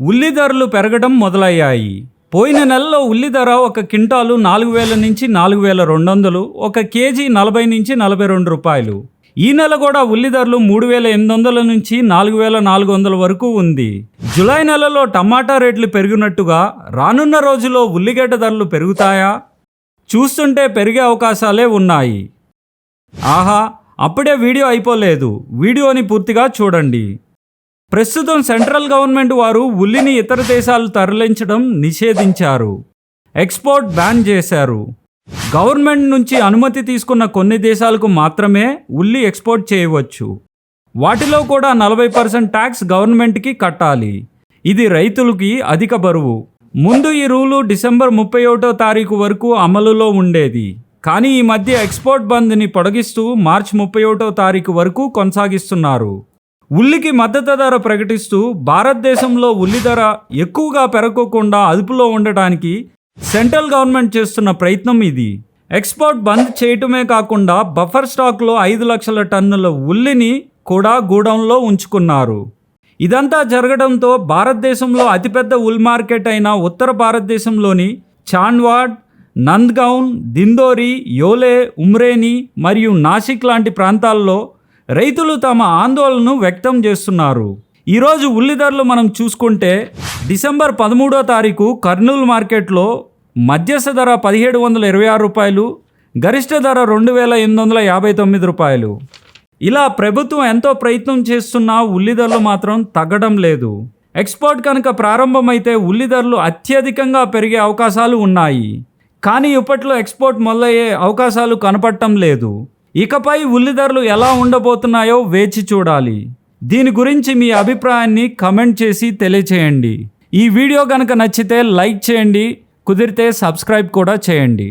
ఉల్లి ధరలు పెరగడం మొదలయ్యాయి. పోయిన నెలలో ఉల్లి ధర ఒక క్వింటాలు నాలుగు వేల నుంచి నాలుగు వేల రెండు వందలు ఒక కేజీ నలభై నుంచి నలభై రెండు రూపాయలు. ఈ నెల కూడా ఉల్లి ధరలు మూడు వేల ఎనిమిది వందల నుంచి నాలుగు వేల నాలుగు వందల వరకు ఉంది. జులై నెలలో టమాటా రేట్లు పెరిగినట్టుగా రానున్న రోజుల్లో ఉల్లిగడ్డ ధరలు పెరుగుతాయా? చూస్తుంటే పెరిగే అవకాశాలే ఉన్నాయి. ఆహా అప్పుడే వీడియో అయిపోలేదు. వీడియోని పూర్తిగా చూడండి. ప్రస్తుతం సెంట్రల్ గవర్నమెంట్ వారు ఉల్లిని ఇతర దేశాలు తరలించడం నిషేధించారు. ఎక్స్పోర్ట్ బ్యాన్ చేశారు. గవర్నమెంట్ నుంచి అనుమతి తీసుకున్న కొన్ని దేశాలకు మాత్రమే ఉల్లి ఎక్స్పోర్ట్ చేయవచ్చు. వాటిలో కూడా నలభై పర్సెంట్ ట్యాక్స్ గవర్నమెంట్కి కట్టాలి. ఇది రైతులకి అధిక బరువు. ముందు ఈ రూలు డిసెంబర్ ముప్పై ఒకటో తారీఖు వరకు అమలులో ఉండేది. కానీ ఈ మధ్య ఎక్స్పోర్ట్ బంద్ని పొడిగిస్తూ మార్చి ముప్పై ఒకటో తారీఖు వరకు కొనసాగిస్తున్నారు. ఉల్లికి మద్దతు ధర ప్రకటిస్తూ భారతదేశంలో ఉల్లి ధర ఎక్కువగా పెరగకుండా అదుపులో ఉండటానికి సెంట్రల్ గవర్నమెంట్ చేస్తున్న ప్రయత్నం ఇది. ఎక్స్పోర్ట్ బంద్ చేయటమే కాకుండా బఫర్ స్టాక్లో ఐదు లక్షల టన్నుల ఉల్లిని కూడా గూడౌన్లో ఉంచుకున్నారు. ఇదంతా జరగడంతో భారతదేశంలో అతిపెద్ద ఉల్ మార్కెట్ అయిన ఉత్తర భారతదేశంలోని చాన్వాడ్ నంద్గౌన్ దిందోరి యోలే ఉమ్రేని మరియు నాసిక్ లాంటి ప్రాంతాల్లో రైతులు తమ ఆందోళనను వ్యక్తం చేస్తున్నారు. ఈరోజు ఉల్లి ధరలు మనం చూసుకుంటే డిసెంబర్ పదమూడో తారీఖు కర్నూలు మార్కెట్లో మధ్యస్థ ధర పదిహేడు వందల ఇరవై ఆరు రూపాయలు గరిష్ట ధర రెండు వేల ఎనిమిది వందల యాభై తొమ్మిది రూపాయలు. ఇలా ప్రభుత్వం ఎంతో ప్రయత్నం చేస్తున్నా ఉల్లి ధరలు మాత్రం తగ్గడం లేదు. ఎక్స్పోర్ట్ కనుక ప్రారంభమైతే ఉల్లి ధరలు అత్యధికంగా పెరిగే అవకాశాలు ఉన్నాయి. కానీ ఇప్పట్లో ఎక్స్పోర్ట్ మొదలయ్యే అవకాశాలు కనపడటం లేదు. ఇకపై ఉల్లి ధరలు ఎలా ఉండబోతున్నాయో వేచి చూడాలి. దీని గురించి మీ అభిప్రాయాన్ని కమెంట్ చేసి తెలియచేయండి. ఈ వీడియో కనుక నచ్చితే లైక్ చేయండి కుదిరితే సబ్స్క్రైబ్ కూడా చేయండి.